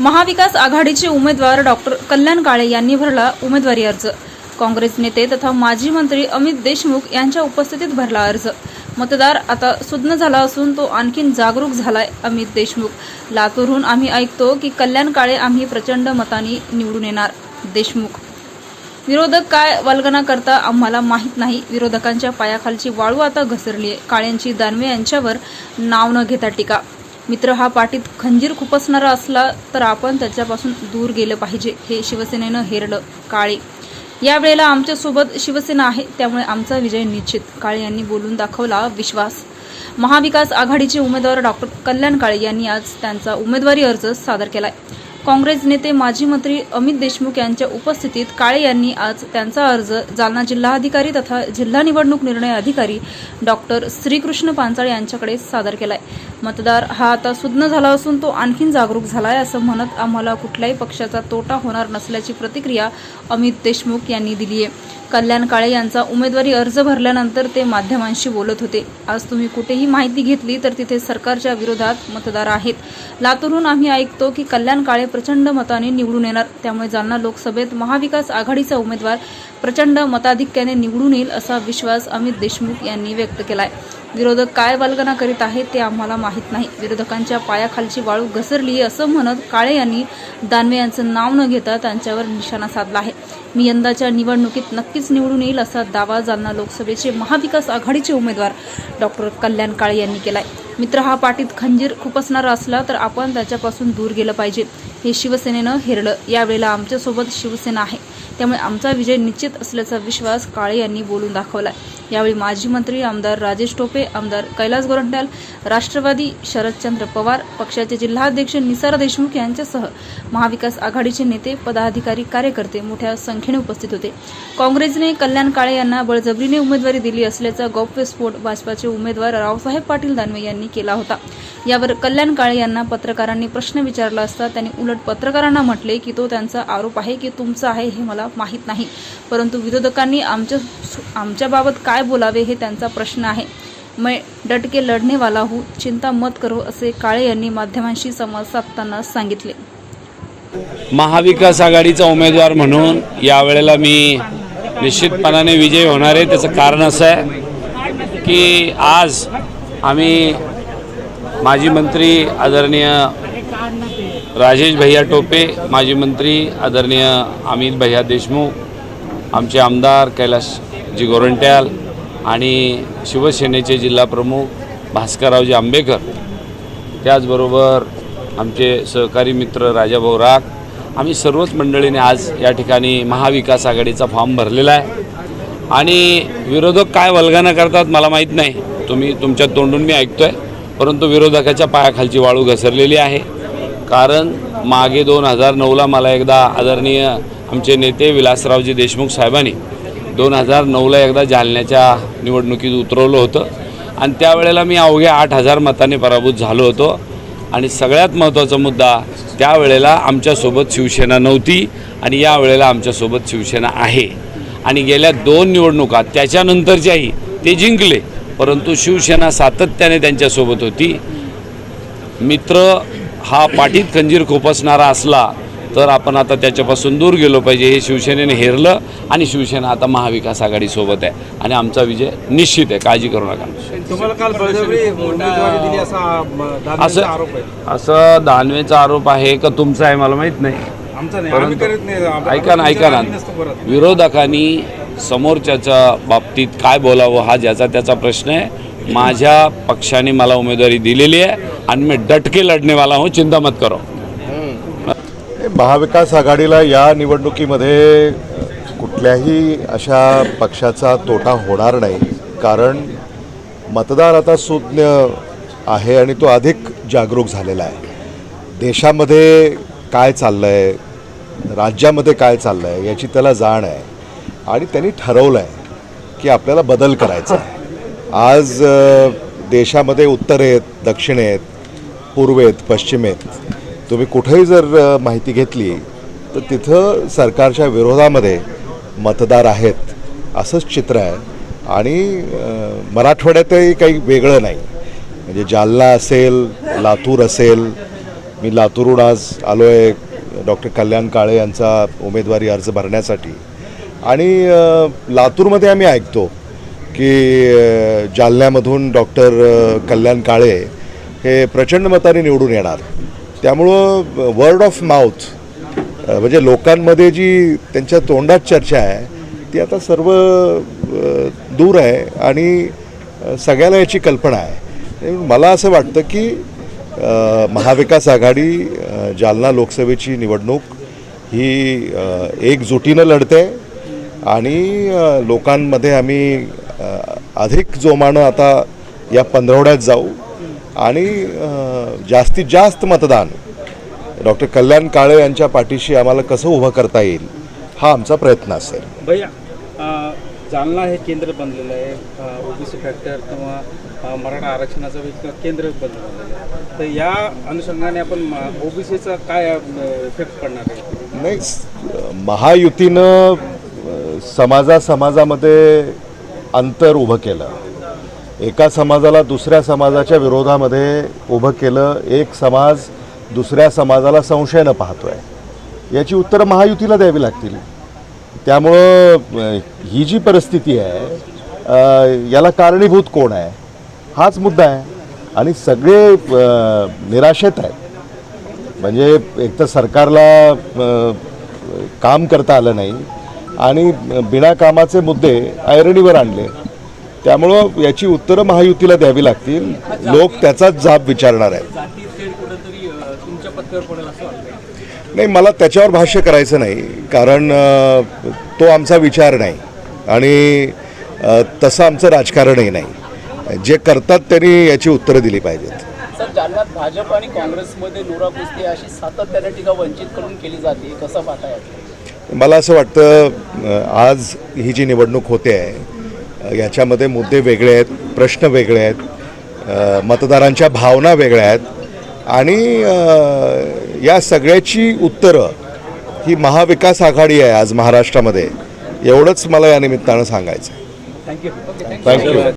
महाविकास आघाडीचे उमेदवार डॉक्टर कल्याण काळे यांनी भरला उमेदवारी अर्ज. काँग्रेस नेते तथा माजी मंत्री अमित देशमुख यांच्या उपस्थितीत भरला अर्ज. मतदार आता सुज्ञ झाला असून तो आणखीन जागरूक झालाय अमित देशमुख. लातूरहून आम्ही ऐकतो की कल्याण काळे आम्ही प्रचंड मतांनी निवडून येणार. देशमुख. विरोधक काय वल्गना करता आम्हाला माहीत नाही. विरोधकांच्या पायाखालची वाळू आता घसरली आहे काळ्यांची दानवे यांच्यावर नाव न घेता टीका. मित्र हा पाठीत खंजीर खुपसणारा असला तर आपण त्याच्यापासून दूर गेलं पाहिजे हे शिवसेनेनं हेरलं काळे. यावेळेला आमच्यासोबत शिवसेना आहे त्यामुळे आमचा विजय निश्चित काळे यांनी बोलून दाखवला विश्वास. महाविकास आघाडीचे उमेदवार डॉक्टर कल्याण काळे यांनी आज त्यांचा उमेदवारी अर्ज सादर केलाय. काँग्रेस नेते माजी मंत्री अमित देशमुख यांच्या उपस्थितीत काळे यांनी आज त्यांचा अर्ज जालना जिल्हाधिकारी तथा जिल्हा निवडणूक निर्णय अधिकारी डॉक्टर श्रीकृष्ण पांचाळ यांच्याकडे सादर केलाय. मतदार हा आता सुज्ञ झाला असून तो आणखीन जागरूक झालाय असं म्हणत आम्हाला कुठल्याही पक्षाचा तोटा होणार नसल्याची प्रतिक्रिया अमित देशमुख यांनी दिली आहे कल्याण काळे यांचा उमेदवारी अर्ज भरल्यानंतर ते माध्यमांशी बोलत होते. आज तुम्ही कुठेही माहिती घेतली तर तिथे सरकारच्या विरोधात मतदार आहेत. लातूरहून आम्ही ऐकतो की कल्याण काळे प्रचंड मताने निवडून येणार. त्यामुळे जालना लोकसभेत महाविकास आघाडीचा उमेदवार प्रचंड मताधिक्याने निवडून येईल असा विश्वास अमित देशमुख यांनी व्यक्त केलाय. विरोधक काय वल्गना करीत आहेत ते आम्हाला माहीत नाही. विरोधकांच्या पायाखालची वाळू घसरली असं म्हणत काळे यांनी दानवे यांचं नाव न घेता त्यांच्यावर निशाणा साधला आहे. मी यंदाच्या निवडणुकीत नक्कीच निवडून येईल असा दावा जालना लोकसभेचे महाविकास आघाडीचे उमेदवार डॉक्टर कल्याण काळे यांनी केलाय. मित्र हा पाठीत खंजीर खुपसणारा असला तर आपण त्याच्यापासून दूर गेलं पाहिजे. हे शिवसेनेनं हेरलं. यावेळेला आमच्यासोबत शिवसेना आहे. त्यामुळे आमचा विजय निश्चित असल्याचा विश्वास काळे यांनी बोलून दाखवला. यावेळी माजी मंत्री आमदार राजेश टोपे आमदार कैलास गोरंट्याल राष्ट्रवादी शरदचंद्र पवार पक्षाचे जिल्हाध्यक्ष निसार देशमुख यांच्यासह महाविकास आघाडीचे नेते पदाधिकारी कार्यकर्ते मोठ्या संख्येने उपस्थित होते. काँग्रेसने कल्याण काळे यांना बळजबरीने उमेदवारी दिली असल्याचा गौप्यस्फोट भाजपाचे उमेदवार रावसाहेब पाटील दानवे यांनी केला होता. यावर कल्याण काळे यांना पत्रकारांनी प्रश्न विचारला असता त्यांनी उलट पत्रकारांना म्हटले की तो त्यांचा आरोप आहे की तुमचा आहे हे मला माहीत नाही. परंतु विरोधकांनी आमच्या आमच्याबाबत काय बोलावे हे त्यांचा प्रश्न आहे. मैं डटके लढणे वाला हूँ चिंता मत करो असे काळे यांनी माध्यमांशी संवाद साधताना सांगितले. महाविकास आघाडीचा उमेदवार म्हणून यावेळेला मी निश्चितपणाने विजयी होणार आहे. त्याचं कारण असं आहे की आज आम्ही माजी मंत्री आदरणीय राजेश भैया टोपे माजी मंत्री आदरणीय अमित भैया देशमुख आमचे आमदार कैलाशजी गोरंट्याल आणि शिवसेनेचे जिल्हाप्रमुख भास्कररावजी आंबेकर. त्याचबरोबर आमचे सहकारी मित्र राजाभाऊ राग. आम्ही सर्वच मंडळीने आज या ठिकाणी महाविकास आघाडीचा फॉर्म भरलेला आहे. आणि विरोधक काय वल्गना करतात मला माहीत नाही. तुम्ही तुमच्या तोंडून मी ऐकतो आहे परंतु विरोधकाच्या पायाखालची वाळू घसरलेली आहे. कारण मागे दोन हजार नऊला मला एकदा आदरणीय आमचे नेते विलासरावजी देशमुख साहेबांनी दोन हजार नऊला एकदा जालन्याच्या निवडणुकीत उतरवलं होतं. आणि त्यावेळेला मी अवघ्या आठ हजार मताने पराभूत झालो होतो. आणि सगळ्यात महत्त्वाचा मुद्दा त्यावेळेला आमच्यासोबत शिवसेना नव्हती आणि यावेळेला आमच्यासोबत शिवसेना आहे. आणि गेल्या दोन निवडणुका त्याच्यानंतरच्याही ते जिंकले. परंतु शिवसेना सातत्याने त्यांच्यासोबत होती. मित्र हा पाठीत खंजीर खोपसणारा असला तर आपण आता त्याच्यापासून दूर गेलो पाहिजे. हे शिवसेनेने हेरलं आणि शिवसेना आता महाविकास आघाडीसोबत आहे. आणि आमचा विजय निश्चित आहे. काळजी करू नका. असा असं दानवेचा आरोप आहे का तुमचा आहे मला माहीत नाही. ऐका ना ऐका ना. विरोधकांनी समोरच्याच्या बाबतीत काय बोलावं हा ज्याचा त्याचा प्रश्न आहे. माझ्या पक्षाने मला उमेदवारी दिलेली आहे आणि मी डटके लढणेवाला हो चिंता मत करो. महाविकास आघाडीला या निवडणुकीमध्ये कुठल्याही अशा पक्षाचा तोटा होणार नाही. कारण मतदार आता सुज्ञ आहे आणि तो अधिक जागरूक झालेला आहे. देशामध्ये काय चाललं आहे राज्यामध्ये काय चाललं आहे याची त्याला जाण आहे. आणि त्यांनी ठरवलं आहे की आपल्याला बदल करायचा आहे. आज देशामध्ये उत्तरेत दक्षिणेत पूर्वेत पश्चिमेत तुम्ही कुठेही जर माहिती घेतली तर तिथं सरकारच्या विरोधामध्ये मतदार आहेत असंच चित्र आहे. आणि मराठवाड्यातही काही वेगळं नाही. म्हणजे जालना असेल लातूर असेल मी लातूरहून आज आलो आहे डॉक्टर कल्याण काळे यांचा उमेदवारी अर्ज भरण्यासाठी. आणि लातूरमध्ये आम्ही ऐकतो की जालन्यामधून डॉक्टर कल्याण काळे हे प्रचंड मताने निवडून येणार. त्यामुळं वर्ड ऑफ माउथ म्हणजे लोकांमध्ये जी त्यांच्या तोंडात चर्चा आहे ती आता सर्व दूर आहे आणि सगळ्याला याची कल्पना आहे. मला असं वाटतं की महाविकास आघाडी जालना लोकसभेची निवडणूक ही एकजुटीनं लढते आणि लोकांमध्ये आम्ही अधिक जोमानं आता या पंधरवड्यात जाऊ. आणि जास्तीत जास्त मतदान. डॉक्टर कल्याण काळे यांच्या पाठीशी आम्हाला कसं उभं करता येईल हा आमचा प्रयत्न असेल. भैया जालना हे केंद्र बनलेलं आहे. ओबीसी फॅक्टर किंवा मराठा आरक्षणाचं केंद्र बनलेलं आहे. तर या अनुषंगाने आपण ओबीसीचा काय इफेक्ट पडणार आहे? नाही महायुतीनं समाजा समाजामध्ये अंतर उभं केलं. एका समाजाला दुसऱ्या समाजाच्या विरोधामध्ये उभं केलं. एक समाज दुसऱ्या समाजाला संशयानं पाहतोय. याची उत्तरं महायुतीला द्यावी लागतील. त्यामुळं ही जी परिस्थिती आहे याला कारणीभूत कोण आहे हाच मुद्दा आहे. आणि सगळे निराशेत आहेत. म्हणजे एक तर सरकारला काम करता आलं नाही. आणि बिना कामाचे मुद्दे ऐरणीवर आणले. त्यामुळं याची उत्तरं महायुतीला द्यावी लागतील. लोक त्याचाच जाब विचारणार आहेत. नाही मला त्याच्यावर भाष्य करायचं नाही. कारण तो आमचा विचार नाही. आणि तसं आमचं राजकारणही नाही. जे करतात त्यांनी याची उत्तरं दिली पाहिजेत. जालन्यात भाजप आणि काँग्रेसमध्ये नोरा कुस्ती अशी सातत्याने टीका वंचित करून केली जाते. कसं पाहता येतं मला असं वाटतं आज ही जी निवडणूक होते आहे याच्यामध्ये मुद्दे वेगळे आहेत प्रश्न वेगळे आहेत मतदारांच्या भावना वेगळ्या आहेत आणि या सगळ्याची उत्तरं ही महाविकास आघाडी आहे आज महाराष्ट्रामध्ये. एवढंच मला या निमित्तानं सांगायचं आहे. Thank you thank you